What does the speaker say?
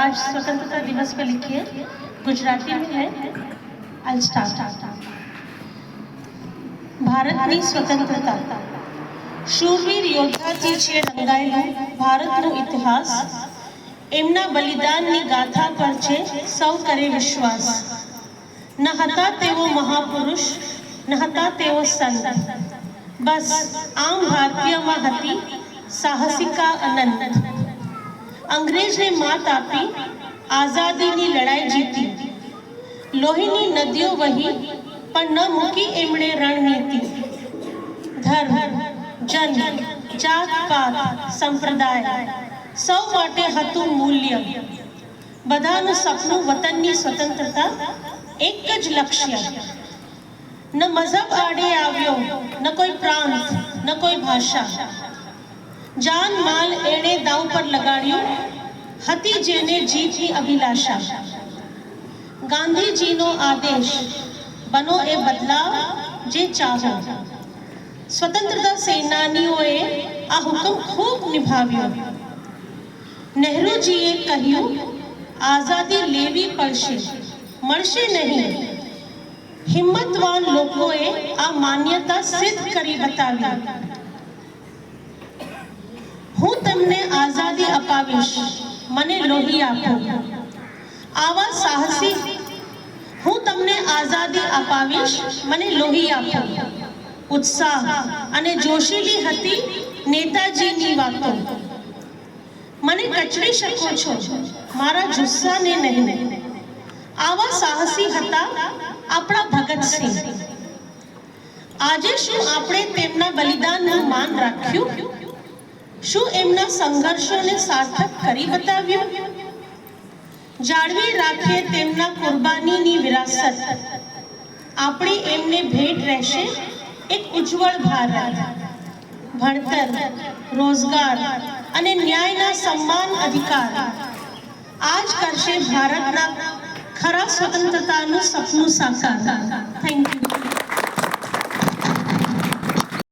आज स्वतंत्रता दिवस पे लिखिए गुजराती में है आई स्टार्ट ભારતની સ્વતંત્રતા શૂરવીર યોદ્ધાથી છે રંગાયેલું ભારતનો ઇતિહાસ એમના બલિદાનની ગાથા પર છે સૌ કરે વિશ્વાસ ન હતા તેઓ મહાપુરુષ ન હતા તેઓ સંત બસ આમ ભારતીયમાં હતી સાહસિકા અનંત અંગ્રેજને માત આપી, આઝાદીની લડાઈ જીતી. લોહીની નદીઓ વહી, પણ ન મૂકી એમણે રણનીતિ. ધર્મ, જન, જાત, પાત, સંપ્રદાય, સૌ માટે હતું મૂલ્ય. બધાનું સપનું વતનની સ્વતંત્રતા એક જ લક્ષ્ય. ન મઝહબ આડે આવ્યો, ન કોઈ પ્રાંત, ન કોઈ ભાષા. જાન માલ એણે દાવ પર લગાડ્યું હતી જેને જીતની અભિલાષા. ગાંધીજીનો આદેશ, બનો એ બદલાવ જે ચાહો. સ્વતંત્રતા સેનાનીઓએ આ હુકમ ખૂબ નિભાવ્યો. નહેરુજીએ કહ્યું, આઝાદી લેવી પડશે, મળશે નહીં. હિંમતવાન લોકોએ આ માન્યતા સિદ્ધ કરી બતાવી. હું તમને આઝાદી અપાવીશ મને લોહી આપો. આવા સાહસી હું તમને આઝાદી અપાવીશ. મને લોહી આપો. ઉત્સાહ અને જોશીલી હતી નેતાજીની વાતો. મને કચડી શકો છો. મારા જુસ્સાને નહીં. આવા સાહસી હતા આપણા ભગતસિંહ આજે શું આપણે તેમના બલિદાનનું માન રાખ્યું? શું એમના સંઘર્ષોને સાર્થક કરી બતાવ્યું? જાળવી રાખીએ તેમના કુરબાનીની વિરાસત. આપણે એમને ભેટ રહેશે એક ઉજ્જવળ ભારત. ભણતર, રોજગાર અને ન્યાયના સન્માન અધિકાર. આજ કરશે ભારતના ખરા સ્વતંત્રતાનું સપનું સાકાર. Thank you